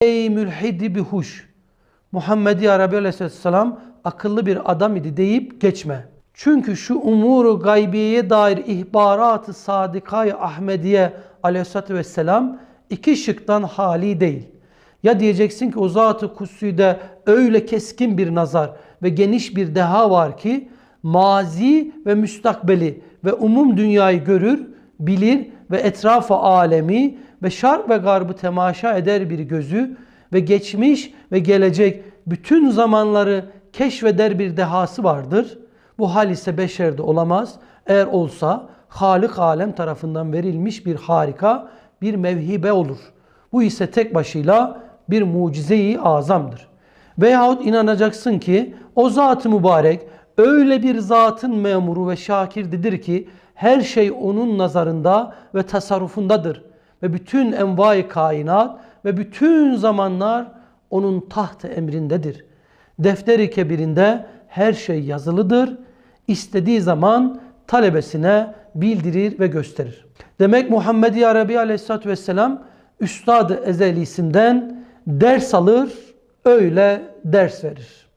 Ey mülhidi bir huş. Muhammed Arabi Aleyhisselam akıllı bir adam idi deyip geçme. Çünkü şu umuru gaybiyeye dair ihbarat-ı Ahmediye Aleyhisselatü Vesselam iki şıktan hali değil. Ya diyeceksin ki o zat-ı kutsüde öyle keskin bir nazar ve geniş bir deha var ki mazi ve müstakbeli ve umum dünyayı görür, bilir ve etrafı alemi ve şark ve garbı temaşa eder bir gözü ve geçmiş ve gelecek bütün zamanları keşfeder bir dehası vardır. Bu hal ise beşerde olamaz. Eğer olsa Halik alem tarafından verilmiş bir harika, bir mevhibe olur. Bu ise tek başıyla bir mucize-i azamdır. Veyahut inanacaksın ki o zat-ı mübarek öyle bir zatın memuru ve şakirdidir ki her şey onun nazarında ve tasarrufundadır. Ve bütün envai kainat ve bütün zamanlar onun taht emrindedir. Defteri kebirinde her şey yazılıdır. İstediği zaman talebesine bildirir ve gösterir. Demek Muhammed Arabi Aleyhisselatü Vesselam Üstad-ı Ezelisinden ders alır, öyle ders verir.